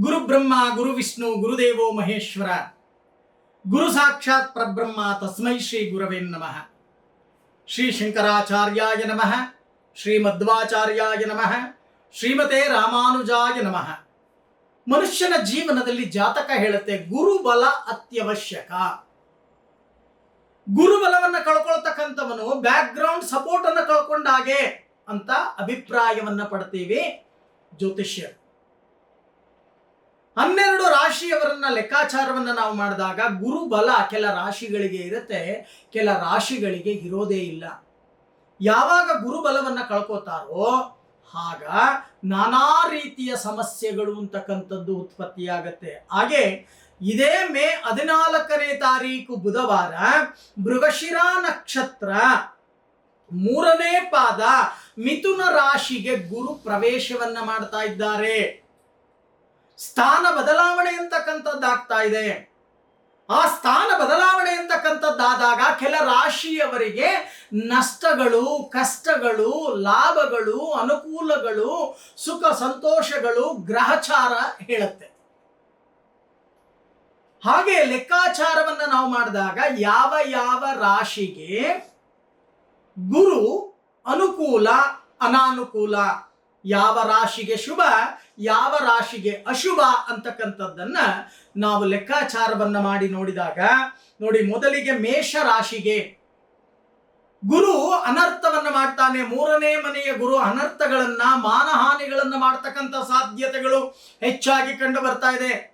ಗುರು ಬ್ರಹ್ಮ, ಗುರು ವಿಷ್ಣು ಗುರುದೇವೋ ಮಹೇಶ್ವರ. ಗುರು ಸಾಕ್ಷಾತ್ ಪರಬ್ರಹ್ಮ, ತಸ್ಮೈ ಶ್ರೀ ಗುರವೇ ನಮಃ. ಶ್ರೀ ಶಂಕರಾಚಾರ್ಯಾಯ ನಮಃ ಶ್ರೀ ಮಧ್ವಾಚಾರ್ಯಾಯ ನಮಃ, ಶ್ರೀಮತೆ ರಾಮಾನುಜಾಯ ನಮಃ. ಮನುಷ್ಯನ ಜೀವನದಲ್ಲಿ ಜಾತಕ ಹೇಳುತ್ತೆ ಗುರುಬಲ ಅತ್ಯವಶ್ಯಕ. ಗುರುಬಲವನ್ನ ಕಳ್ಕೊಳ್ತಕ್ಕಂಥವನು ಬ್ಯಾಕ್ ಗ್ರೌಂಡ್ ಸಪೋರ್ಟ್ ಅನ್ನು ಕಳ್ಕೊಂಡಾಗೆ ಅಂತ ಅಭಿಪ್ರಾಯವನ್ನ ಪಡ್ತೀವಿ ಜ್ಯೋತಿಷ್ಯ ಹನ್ನೆರಡು ರಾಶಿಯವರನ್ನ ಲೆಕ್ಕಾಚಾರವನ್ನ ನಾವು ಮಾಡಿದಾಗ ಗುರುಬಲ ಕೆಲ ರಾಶಿಗಳಿಗೆ ಇರುತ್ತೆ, ಕೆಲ ರಾಶಿಗಳಿಗೆ ಇರೋದೇ ಇಲ್ಲ. ಯಾವಾಗ ಗುರುಬಲವನ್ನ ಕಳ್ಕೋತಾರೋ ಆಗ ನಾನಾ ರೀತಿಯ ಸಮಸ್ಯೆಗಳು ಅಂತಕ್ಕಂಥದ್ದು ಉತ್ಪತ್ತಿಯಾಗತ್ತೆ. ಹಾಗೆ ಇದೇ ಮೇ ಹದಿನಾಲ್ಕನೇ ತಾರೀಕು ಬುಧವಾರ ಮೃಗಶಿರ ನಕ್ಷತ್ರ ಮೂರನೇ ಪಾದ ಮಿಥುನ ರಾಶಿಗೆ ಗುರು ಪ್ರವೇಶವನ್ನ ಮಾಡ್ತಾ ಇದ್ದಾರೆ. ಸ್ಥಾನ ಬದಲಾವಣೆ ಅಂತಕ್ಕಂಥದ್ದಾಗ್ತಾ ಇದೆ. ಆ ಸ್ಥಾನ ಬದಲಾವಣೆ ಅಂತಕ್ಕಂಥದ್ದಾದಾಗ ಕೆಲ ರಾಶಿಯವರಿಗೆ ನಷ್ಟಗಳು, ಕಷ್ಟಗಳು, ಲಾಭಗಳು, ಅನುಕೂಲಗಳು, ಸುಖ ಸಂತೋಷಗಳು, ಗ್ರಹಚಾರ ಹೇಳುತ್ತೆ. ಹಾಗೆ ಲೆಕ್ಕಾಚಾರವನ್ನು ನಾವು ಮಾಡಿದಾಗ ಯಾವ ಯಾವ ರಾಶಿಗೆ ಗುರು ಅನುಕೂಲ, ಅನಾನುಕೂಲ ಯಾವ ರಾಶಿಗೆ ಶುಭ, ಯಾವ ರಾಶಿಗೆ ಅಶುಭ ಅಂತಕ್ಕಂಥದ್ದನ್ನ ನಾವು ಲೆಕ್ಕಾಚಾರವನ್ನ ಮಾಡಿ ನೋಡಿದಾಗ, ನೋಡಿ ಮೊದಲಿಗೆ ಮೇಷ ರಾಶಿಗೆ ಗುರು ಅನರ್ಥವನ್ನ ಮಾಡ್ತಾನೆ. ಮೂರನೇ ಮನೆಯ ಗುರು ಅನರ್ಥಗಳನ್ನ, ಮಾನಹಾನಿಗಳನ್ನ ಮಾಡ್ತಕ್ಕಂಥ ಸಾಧ್ಯತೆಗಳು ಹೆಚ್ಚಾಗಿ ಕಂಡು ಬರ್ತಾ ಇದೆ.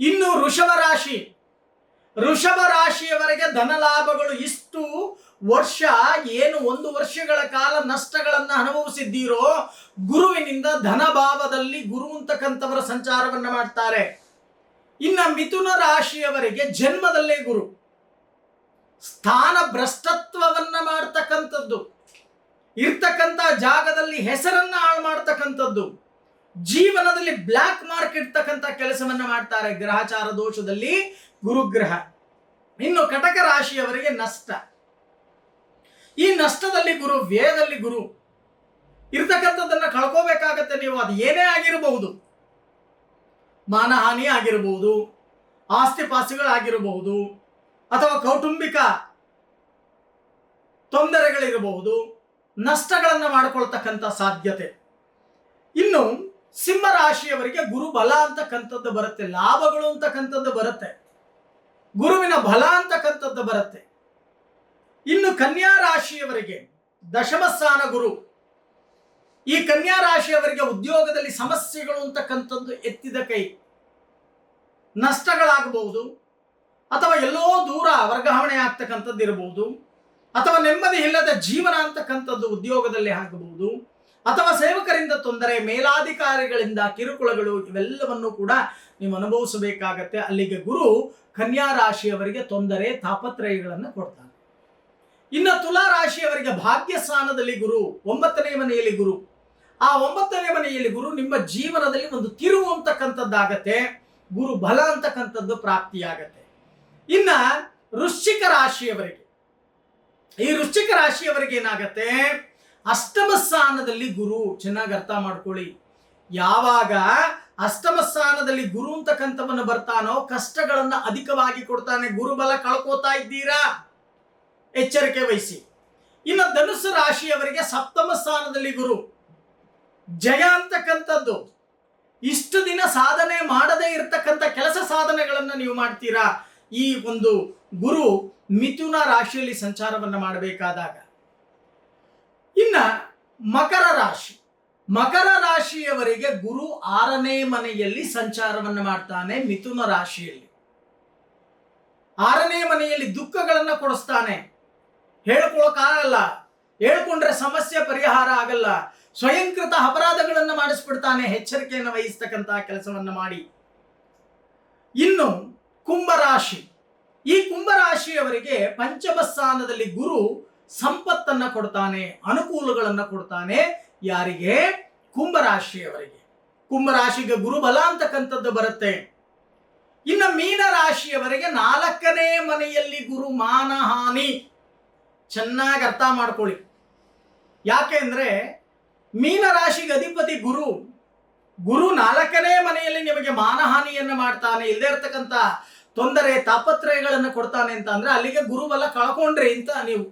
ಇನ್ನು ಋಷಭ ರಾಶಿ. ಋಷಭ ರಾಶಿಯವರೆಗೆ ಧನ ಲಾಭಗಳು ಇಷ್ಟು ವರ್ಷ ಏನು ಒಂದು ವರ್ಷಗಳ ಕಾಲ ನಷ್ಟಗಳನ್ನು ಅನುಭವಿಸಿದ್ದೀರೋ ಗುರುವಿನಿಂದ ಧನಭಾವದಲ್ಲಿ ಗುರು ಅಂತಕ್ಕಂಥವರ ಸಂಚಾರವನ್ನ ಮಾಡ್ತಾರೆ. ಇನ್ನ ಮಿಥುನ ರಾಶಿಯವರಿಗೆ ಜನ್ಮದಲ್ಲೇ ಗುರು. ಸ್ಥಾನ ಭ್ರಷ್ಟತ್ವವನ್ನ ಮಾಡ್ತಕ್ಕಂಥದ್ದು. ಇರ್ತಕ್ಕಂಥ ಜಾಗದಲ್ಲಿ ಹೆಸರನ್ನ ಹಾಳು ಮಾಡ್ತಕ್ಕಂಥದ್ದು. ಜೀವನದಲ್ಲಿ ಬ್ಲ್ಯಾಕ್ ಮಾರ್ಕ್ ಇರ್ತಕ್ಕಂಥ ಕೆಲಸವನ್ನ ಮಾಡ್ತಾರೆ ಗ್ರಹಚಾರ ದೋಷದಲ್ಲಿ ಗುರುಗ್ರಹ. ಇನ್ನು ಕಟಕ ರಾಶಿಯವರಿಗೆ ನಷ್ಟ. ಈ ನಷ್ಟದಲ್ಲಿ ಗುರು, ವ್ಯಯದಲ್ಲಿ ಗುರು, ಇರ್ತಕ್ಕಂಥದ್ದನ್ನ ಕಳ್ಕೋಬೇಕಾಗತ್ತೆ ನೀವು. ಅದು ಏನೇ ಆಗಿರಬಹುದು. ಮಾನಹಾನಿ ಆಗಿರಬಹುದು ಆಸ್ತಿ ಪಾಸ್ತಿಗಳಾಗಿರಬಹುದು ಅಥವಾ ಕೌಟುಂಬಿಕ ತೊಂದರೆಗಳಿರಬಹುದು, ನಷ್ಟಗಳನ್ನು ಮಾಡಿಕೊಳ್ತಕ್ಕಂಥ ಸಾಧ್ಯತೆ. ಇನ್ನು ಸಿಂಹ ರಾಶಿಯವರಿಗೆ ಗುರು ಬಲ ಅಂತಕ್ಕಂಥದ್ದು ಬರುತ್ತೆ, ಲಾಭಗಳು ಅಂತಕ್ಕಂಥದ್ದು ಬರುತ್ತೆ, ಗುರುವಿನ ಬಲ ಅಂತಕ್ಕಂಥದ್ದು ಬರುತ್ತೆ. ಇನ್ನು ಕನ್ಯಾ ರಾಶಿಯವರಿಗೆ ದಶಮ ಸ್ಥಾನ ಗುರು. ಈ ಕನ್ಯಾ ರಾಶಿಯವರಿಗೆ ಉದ್ಯೋಗದಲ್ಲಿ ಸಮಸ್ಯೆಗಳು ಅಂತಕ್ಕಂಥದ್ದು ಎತ್ತಿದ ಕೈ. ನಷ್ಟಗಳಾಗಬಹುದು, ಅಥವಾ ಎಲ್ಲೋ ದೂರ ವರ್ಗಾವಣೆ ಆಗ್ತಕ್ಕಂಥದ್ದು ಇರಬಹುದು, ಅಥವಾ ನೆಮ್ಮದಿ ಇಲ್ಲದ ಜೀವನ ಅಂತಕ್ಕಂಥದ್ದು ಉದ್ಯೋಗದಲ್ಲಿ ಆಗಬಹುದು, ಅಥವಾ ಸೇವಕರಿಂದ ತೊಂದರೆ, ಮೇಲಾಧಿಕಾರಿಗಳಿಂದ ಕಿರುಕುಳಗಳು ಇವೆಲ್ಲವನ್ನು ಕೂಡ ನೀವು ಅನುಭವಿಸಬೇಕಾಗತ್ತೆ. ಅಲ್ಲಿಗೆ ಗುರು ಕನ್ಯಾ ರಾಶಿಯವರಿಗೆ ತೊಂದರೆ, ತಾಪತ್ರಯಗಳನ್ನು ಕೊಡ್ತಾನೆ ಇನ್ನು ತುಲಾ ರಾಶಿಯವರಿಗೆ ಭಾಗ್ಯ ಸ್ಥಾನದಲ್ಲಿ ಗುರು, ಒಂಬತ್ತನೇ ಮನೆಯಲ್ಲಿ ಗುರು. ಆ ಒಂಬತ್ತನೇ ಮನೆಯಲ್ಲಿ ಗುರು ನಿಮ್ಮ ಜೀವನದಲ್ಲಿ ಒಂದು ತಿರುವು ಅಂತಕ್ಕಂಥದ್ದಾಗತ್ತೆ, ಗುರು ಬಲ ಅಂತಕ್ಕಂಥದ್ದು ಪ್ರಾಪ್ತಿಯಾಗತ್ತೆ. ಇನ್ನ ವೃಶ್ಚಿಕ ರಾಶಿಯವರಿಗೆ, ಈ ವೃಶ್ಚಿಕ ರಾಶಿಯವರಿಗೆ ಏನಾಗತ್ತೆ? ಅಷ್ಟಮ ಸ್ಥಾನದಲ್ಲಿ ಗುರು, ಚೆನ್ನಾಗಿ ಅರ್ಥ ಮಾಡ್ಕೊಳ್ಳಿ. ಯಾವಾಗ ಅಷ್ಟಮ ಸ್ಥಾನದಲ್ಲಿ ಗುರು ಅಂತಕ್ಕಂಥವನ್ನು ಬರ್ತಾನೋ, ಕಷ್ಟಗಳನ್ನ ಅಧಿಕವಾಗಿ ಕೊಡ್ತಾನೆ, ಗುರುಬಲ ಕಳ್ಕೋತಾ ಇದ್ದೀರಾ? ಎಚ್ಚರಿಕೆ ವಹಿಸಿ. ಇನ್ನು ಧನುಸ್ಸು ರಾಶಿಯವರಿಗೆ ಸಪ್ತಮ ಸ್ಥಾನದಲ್ಲಿ ಗುರು. ಜಯ ಅಂತಕ್ಕಂಥದ್ದು. ಇಷ್ಟು ದಿನ ಸಾಧನೆ ಮಾಡದೇ ಇರತಕ್ಕಂಥ ಕೆಲಸ ಸಾಧನೆಗಳನ್ನು ನೀವು ಮಾಡ್ತೀರಾ? ಈ ಒಂದು ಗುರು ಮಿಥುನ ರಾಶಿಯಲ್ಲಿ ಸಂಚಾರವನ್ನು ಮಾಡಬೇಕಾದಾಗ. ಇನ್ನ ಮಕರ ರಾಶಿ. ಮಕರ ರಾಶಿಯವರಿಗೆ ಗುರು ಆರನೇ ಮನೆಯಲ್ಲಿ ಸಂಚಾರವನ್ನು ಮಾಡ್ತಾನೆ ಮಿಥುನ ರಾಶಿಯಲ್ಲಿ. ಆರನೇ ಮನೆಯಲ್ಲಿ ದುಃಖಗಳನ್ನು ಕೊಡಿಸ್ತಾನೆ. ಹೇಳ್ಕೊಳಕ್ಕಾಗಲ್ಲ. ಹೇಳ್ಕೊಂಡ್ರೆ ಸಮಸ್ಯೆ ಪರಿಹಾರ ಆಗಲ್ಲ. ಸ್ವಯಂಕೃತ ಅಪರಾಧಗಳನ್ನು ಮಾಡಿಸ್ಬಿಡ್ತಾನೆ ಎಚ್ಚರಿಕೆಯನ್ನು ವಹಿಸ್ತಕ್ಕಂತಹ ಕೆಲಸವನ್ನು ಮಾಡಿ. ಇನ್ನು ಕುಂಭರಾಶಿ. ಈ ಕುಂಭರಾಶಿಯವರಿಗೆ ಪಂಚಮ ಸ್ಥಾನದಲ್ಲಿ ಗುರು ಸಂಪತ್ತನ್ನ ಕೊಡ್ತಾನೆ, ಅನುಕೂಲಗಳನ್ನ ಕೊಡ್ತಾನೆ ಯಾರಿಗೆ? ಕುಂಭರಾಶಿಯವರಿಗೆ. ಕುಂಭರಾಶಿಗೆ ಗುರುಬಲ ಅಂತಕ್ಕಂಥದ್ದು ಬರುತ್ತೆ. ಇನ್ನು ಮೀನರಾಶಿಯವರಿಗೆ ನಾಲ್ಕನೇ ಮನೆಯಲ್ಲಿ ಗುರು ಮಾನಹಾನಿ. ಚೆನ್ನಾಗಿ ಅರ್ಥ ಮಾಡ್ಕೊಳ್ಳಿ. ಯಾಕೆ ಅಂದರೆ ಮೀನ ರಾಶಿಗೆ ಅಧಿಪತಿ ಗುರು ಗುರು ನಾಲ್ಕನೇ ಮನೆಯಲ್ಲಿ ನಿಮಗೆ ಮಾನಹಾನಿಯನ್ನು ಮಾಡ್ತಾನೆ ಇಲ್ಲದೆ ಇರ್ತಕ್ಕಂಥ ತೊಂದರೆ, ತಾಪತ್ರಯಗಳನ್ನು ಕೊಡ್ತಾನೆ ಅಂತ ಅಂದರೆ ಅಲ್ಲಿಗೆ ಗುರುಬಲ ಕಳ್ಕೊಂಡ್ರಿ ಅಂತ ನೀವು.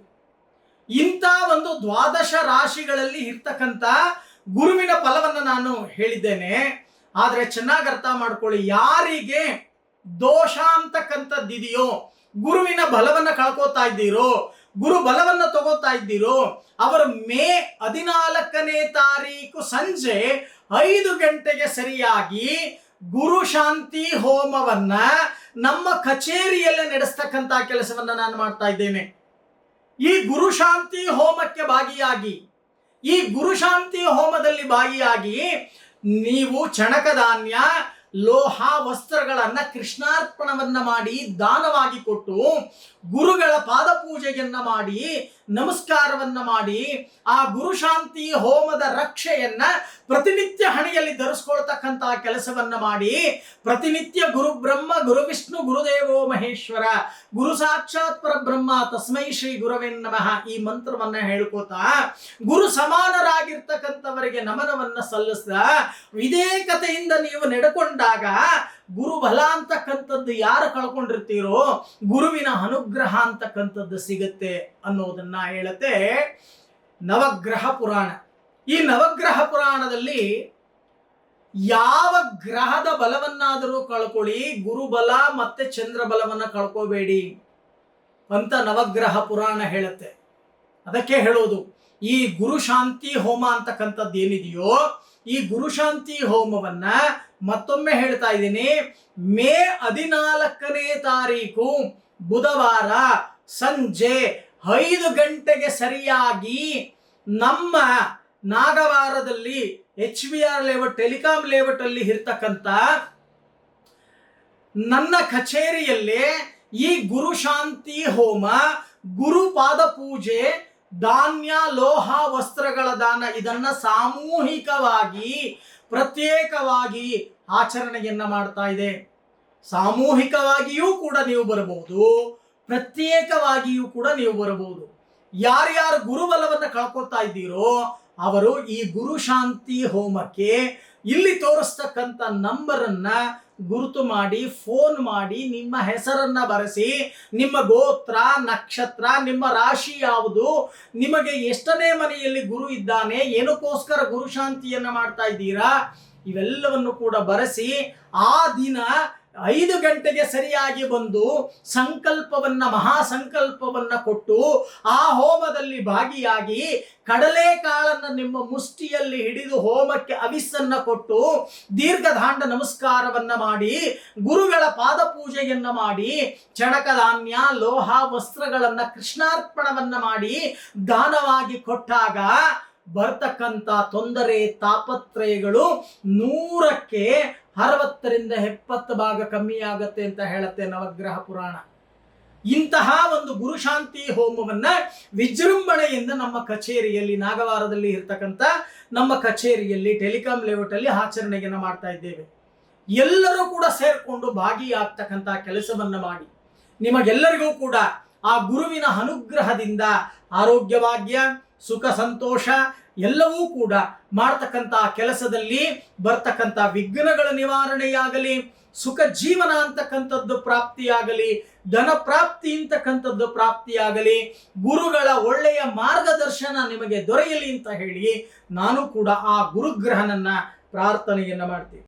ಇಂಥ ಒಂದು ದ್ವಾದಶ ರಾಶಿಗಳಲ್ಲಿ ಇರ್ತಕ್ಕಂಥ ಗುರುವಿನ ಫಲವನ್ನು ನಾನು ಹೇಳಿದ್ದೇನೆ. ಆದರೆ ಚೆನ್ನಾಗಿ ಅರ್ಥ ಮಾಡ್ಕೊಳ್ಳಿ, ಯಾರಿಗೆ ದೋಷ ಅಂತಕ್ಕಂಥದ್ದಿದೆಯೋ ಗುರುವಿನ ಬಲವನ್ನು ಕಳ್ಕೊತಾ ಇದ್ದೀರೋ ಗುರು ಬಲವನ್ನ ತಗೋತಾ ಇದ್ದೀರೋ, ಅವರು ಮೇ ಹದಿನಾಲ್ಕನೇ ತಾರೀಕು ಸಂಜೆ ಐದು ಗಂಟೆಗೆ ಸರಿಯಾಗಿ ಗುರು ಶಾಂತಿ ಹೋಮವನ್ನ ನಮ್ಮ ಕಚೇರಿಯಲ್ಲೇ ನಡೆಸ್ತಕ್ಕಂಥ ಕೆಲಸವನ್ನ ನಾನು ಮಾಡ್ತಾ ಇದ್ದೇನೆ. ಈ ಗುರು ಶಾಂತಿ ಹೋಮಕ್ಕೆ ಭಾಗಿಯಾಗಿ, ಈ ಗುರು ಶಾಂತಿ ಹೋಮದಲ್ಲಿ ಭಾಗಿಯಾಗಿ ನೀವು ಚಣಕಧಾನ್ಯ ಲೋಹ ವಸ್ತ್ರಗಳನ್ನ ಕೃಷ್ಣಾರ್ಪಣವನ್ನ ಮಾಡಿ ದಾನವಾಗಿ ಕೊಟ್ಟು ಗುರುಗಳ ಪಾದ ಪೂಜೆಯನ್ನ ಮಾಡಿ ನಮಸ್ಕಾರವನ್ನ ಮಾಡಿ ಆ ಗುರು ಶಾಂತಿ ಹೋಮದ ರಕ್ಷೆಯನ್ನ ಪ್ರತಿನಿತ್ಯ ಹಣೆಯಲ್ಲಿ ಧರಿಸ್ಕೊಳ್ತಕ್ಕಂತಹ ಕೆಲಸವನ್ನ ಮಾಡಿ ಪ್ರತಿನಿತ್ಯ ಗುರು ಬ್ರಹ್ಮ, ಗುರು ವಿಷ್ಣು ಗುರುದೇವೋ ಮಹೇಶ್ವರ, ಗುರು ಸಾಕ್ಷಾತ್ ಪರಬ್ರಹ್ಮ, ತಸ್ಮೈ ಶ್ರೀ ಗುರವೇ ನಮಃ ಈ ಮಂತ್ರವನ್ನ ಹೇಳ್ಕೋತಾ ಗುರು ಸಮಾನರಾಗಿರ್ತಕ್ಕಂಥವರಿಗೆ ನಮನವನ್ನ ಸಲ್ಲಿಸಿದ ವಿಧೇಯಕತೆಯಿಂದ ನೀವು ನಡ್ಕೊಂಡಾಗ ಗುರು ಬಲ ಅಂತಕ್ಕಂಥದ್ದು ಯಾರು ಕಳ್ಕೊಂಡಿರ್ತೀರೋ ಗುರುವಿನ ಅನುಗ್ರಹ ಅಂತಕ್ಕಂಥದ್ದು ಸಿಗುತ್ತೆ ಅನ್ನೋದನ್ನ ಹೇಳುತ್ತೆ ನವಗ್ರಹ ಪುರಾಣ. ಈ ನವಗ್ರಹ ಪುರಾಣದಲ್ಲಿ ಯಾವ ಗ್ರಹದ ಬಲವನ್ನಾದರೂ ಕಳ್ಕೊಳ್ಳಿ ಗುರುಬಲ ಮತ್ತೆ ಚಂದ್ರ ಬಲವನ್ನ ಕಳ್ಕೋಬೇಡಿ ಅಂತ ನವಗ್ರಹ ಪುರಾಣ ಹೇಳುತ್ತೆ. ಅದಕ್ಕೆ ಹೇಳೋದು ಈ ಗುರು ಶಾಂತಿ ಹೋಮ ಅಂತಕ್ಕಂಥದ್ದು ಏನಿದೆಯೋ, ಈ ಗುರು ಶಾಂತಿ ಹೋಮವನ್ನ ಮತ್ತೊಮ್ಮೆ ಹೇಳ್ತಾ ಇದ್ದೀನಿ. ಮೇ ಹದಿನಾಲ್ಕನೇ ತಾರೀಕು ಬುಧವಾರ ಸಂಜೆ ಐದು ಗಂಟೆಗೆ ಸರಿಯಾಗಿ ನಮ್ಮ ನಾಗವಾರದಲ್ಲಿ H V R layout, telecom layout ಅಲ್ಲಿ ಇರ್ತಕ್ಕಂಥ ನನ್ನ ಕಚೇರಿಯಲ್ಲಿ ಈ ಗುರು ಶಾಂತಿ ಹೋಮ, ಗುರು ಪಾದ ಪೂಜೆ ಧಾನ್ಯ, ಲೋಹ, ವಸ್ತ್ರಗಳ ದಾನ ಇದನ್ನ ಸಾಮೂಹಿಕವಾಗಿ, ಪ್ರತ್ಯೇಕವಾಗಿ ಆಚರಣೆಯನ್ನ ಮಾಡ್ತಾ ಇದೆ. ಸಾಮೂಹಿಕವಾಗಿಯೂ ಕೂಡ ನೀವು ಬರಬಹುದು, ಪ್ರತ್ಯೇಕವಾಗಿಯೂ ಕೂಡ ನೀವು ಬರಬಹುದು. ಯಾರ್ಯಾರು ಗುರುಬಲವನ್ನು ಕಳ್ಕೊತಾ ಇದ್ದೀರೋ, ಅವರು ಈ ಗುರು ಶಾಂತಿ ಹೋಮಕ್ಕೆ ಇಲ್ಲಿ ತೋರಿಸ್ತಕ್ಕಂಥ ನಂಬರನ್ನ ಗುರುತು ಮಾಡಿ, ಫೋನ್ ಮಾಡಿ, ನಿಮ್ಮ ಹೆಸರನ್ನ ಬರೆಸಿ, ನಿಮ್ಮ ಗೋತ್ರ, ನಕ್ಷತ್ರ, ನಿಮ್ಮ ರಾಶಿ ಯಾವುದು, ನಿಮಗೆ ಎಷ್ಟನೇ ಮನೆಯಲ್ಲಿ ಗುರು ಇದ್ದಾನೆ, ಏನಕ್ಕೋಸ್ಕರ ಗುರು ಶಾಂತಿಯನ್ನ ಮಾಡ್ತಾ ಇದ್ದೀರಾ, ಇವೆಲ್ಲವನ್ನು ಕೂಡ ಬರೆಸಿ, ಆ ದಿನ ಐದು ಗಂಟೆಗೆ ಸರಿಯಾಗಿ ಬಂದು ಸಂಕಲ್ಪವನ್ನ ಮಹಾ ಸಂಕಲ್ಪವನ್ನ ಕೊಟ್ಟು ಆ ಹೋಮದಲ್ಲಿ ಭಾಗಿಯಾಗಿ ಕಡಲೆಕಾಳನ್ನು ನಿಮ್ಮ ಮುಷ್ಟಿಯಲ್ಲಿ ಹಿಡಿದು ಹೋಮಕ್ಕೆ ಅವಿಸ್ಸನ್ನ ಕೊಟ್ಟು ದೀರ್ಘದಾಂಡ ನಮಸ್ಕಾರವನ್ನ ಮಾಡಿ, ಗುರುಗಳ ಪಾದ ಪೂಜೆಯನ್ನ ಮಾಡಿ ಚಣಕಧಾನ್ಯ ಲೋಹ, ವಸ್ತ್ರಗಳನ್ನ ಕೃಷ್ಣಾರ್ಪಣವನ್ನ ಮಾಡಿ ದಾನವಾಗಿ ಕೊಟ್ಟಾಗ ಬರ್ತಕ್ಕಂಥ ತೊಂದರೆ, ತಾಪತ್ರಯಗಳು ನೂರಕ್ಕೆ ಅರವತ್ತರಿಂದ ಎಪ್ಪತ್ತು ಭಾಗ ಕಮ್ಮಿ ಆಗತ್ತೆ ಅಂತ ಹೇಳುತ್ತೆ ನವಗ್ರಹ ಪುರಾಣ. ಇಂತಹ ಒಂದು ಗುರುಶಾಂತಿ ಹೋಮವನ್ನ ವಿಜೃಂಭಣೆಯಿಂದ ನಮ್ಮ ಕಚೇರಿಯಲ್ಲಿ, ನಾಗವಾರದಲ್ಲಿ ಇರ್ತಕ್ಕಂಥ ನಮ್ಮ ಕಚೇರಿಯಲ್ಲಿ, ಟೆಲಿಕಾಂ ಲೇಔಟ್ ಅಲ್ಲಿ ಆಚರಣೆಯನ್ನ ಮಾಡ್ತಾ ಇದ್ದೇವೆ. ಎಲ್ಲರೂ ಕೂಡ ಸೇರ್ಕೊಂಡು ಭಾಗಿಯಾಗ್ತಕ್ಕಂಥ ಕೆಲಸವನ್ನ ಮಾಡಿ. ನಿಮಗೆಲ್ಲರಿಗೂ ಕೂಡ ಆ ಗುರುವಿನ ಅನುಗ್ರಹದಿಂದ ಆರೋಗ್ಯಭಾಗ್ಯ ಸುಖ, ಸಂತೋಷ ಎಲ್ಲವೂ ಕೂಡ ಮಾಡ್ತಕ್ಕಂಥ ಕೆಲಸದಲ್ಲಿ ಬರ್ತಕ್ಕಂಥ ವಿಘ್ನಗಳ ನಿವಾರಣೆಯಾಗಲಿ, ಸುಖ ಜೀವನ ಅಂತಕ್ಕಂಥದ್ದು ಪ್ರಾಪ್ತಿಯಾಗಲಿ, ಧನ ಪ್ರಾಪ್ತಿ ಅಂತಕ್ಕಂಥದ್ದು ಪ್ರಾಪ್ತಿಯಾಗಲಿ, ಗುರುಗಳ ಒಳ್ಳೆಯ ಮಾರ್ಗದರ್ಶನ ನಿಮಗೆ ದೊರೆಯಲಿ ಅಂತ ಹೇಳಿ ನಾನು ಕೂಡ ಆ ಗುರುಗ್ರಹನನ್ನ ಪ್ರಾರ್ಥನೆಯನ್ನ ಮಾಡ್ತೀನಿ.